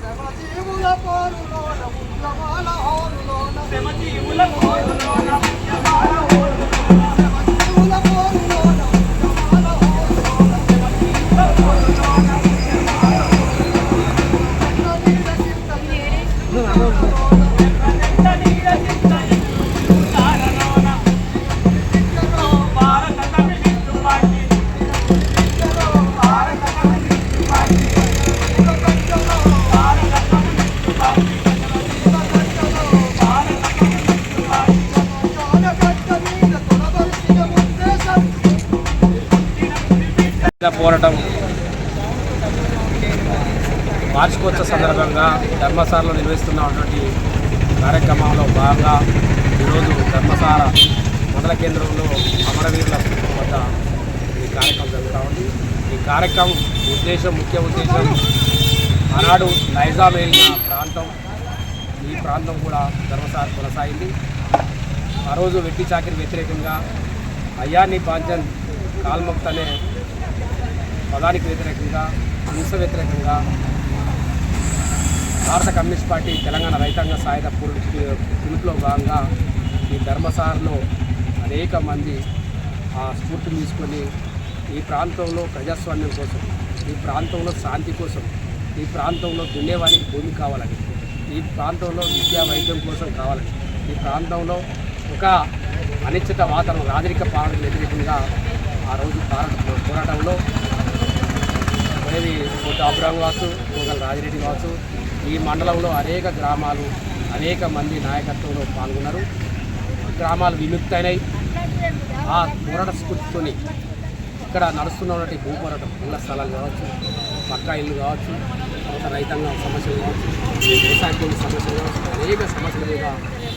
శ్రమజీవుల పోరులోన ఉద్యమాల హోరులోన. శ్రమజీవుల పోరులోన. పోరాటం వార్షికోత్సవ సందర్భంగా ధర్మశాలలో నిర్వహిస్తున్నటువంటి కార్యక్రమంలో భాగంగా ఈరోజు ధర్మశాల మండల కేంద్రంలో అమరవీరుల వద్ద ఈ కార్యక్రమం జరుగుతూ ఉంది. ఈ కార్యక్రమం ఉద్దేశం ముఖ్య ఉద్దేశం ఆనాడు నైజాం వెళ్ళిన ప్రాంతం. ఈ ప్రాంతం కూడా ధర్మశాల కొనసాగింది. ఆ రోజు వెట్టి చాకిరి వ్యతిరేకంగా అయ్యాన్ని పాంచన్ కాల్ముక్త్ అనే పదానికి వ్యతిరేకంగా హింస వ్యతిరేకంగా భారత కమ్యూనిస్ట్ పార్టీ తెలంగాణ రైతాంగ సాయుధ పూర్తి పిలుపులో భాగంగా ఈ ధర్మసారలో అనేక మంది ఆ స్ఫూర్తిని తీసుకొని ఈ ప్రాంతంలో ప్రజాస్వామ్యం కోసం ఈ ప్రాంతంలో శాంతి కోసం ఈ ప్రాంతంలో దున్నేవారికి భూమి కావాలని ఈ ప్రాంతంలో విద్యా వైద్యం కోసం కావాలని ఈ ప్రాంతంలో ఒక అనిశ్చిత వాతావరణం రాజరిక పాలనకు వ్యతిరేకంగా ఆ రోజు భారత పోరాటంలో అనేది అబ్రాహం కావచ్చు కోగల్ రాజిరెడ్డి కావచ్చు ఈ మండలంలో అనేక గ్రామాలు అనేక మంది నాయకత్వంలో పాల్గొన్నారు. గ్రామాలు విముక్తైనవి ఆ పోరాట స్ఫూర్తితోని ఇక్కడ నడుస్తున్నటువంటి భూ పోరాటం ఇళ్ళ స్థలాలు కావచ్చు పక్కా ఇల్లు కావచ్చు తర్వాత రైతాంగ సమస్యలు కావచ్చు వ్యవసాయ సమస్యలు కావచ్చు అనేక సమస్యల మీద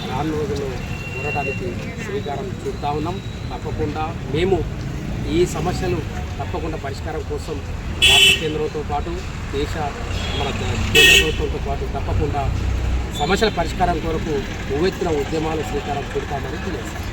రానున్న రోజులు పోరాటానికి శ్రీకారం చుడతా ఉన్నాం. తప్పకుండా మేము ఈ సమస్యలు తప్పకుండా పరిష్కారం కోసం రాష్ట్ర కేంద్రంతో పాటు దేశ మన కేంద్ర ప్రభుత్వంతో పాటు తప్పకుండా సమస్యల పరిష్కారం కొరకు ఉవ్వెత్తున ఉద్యమాలు శ్రీకారం చుడతామని తెలియజేస్తాం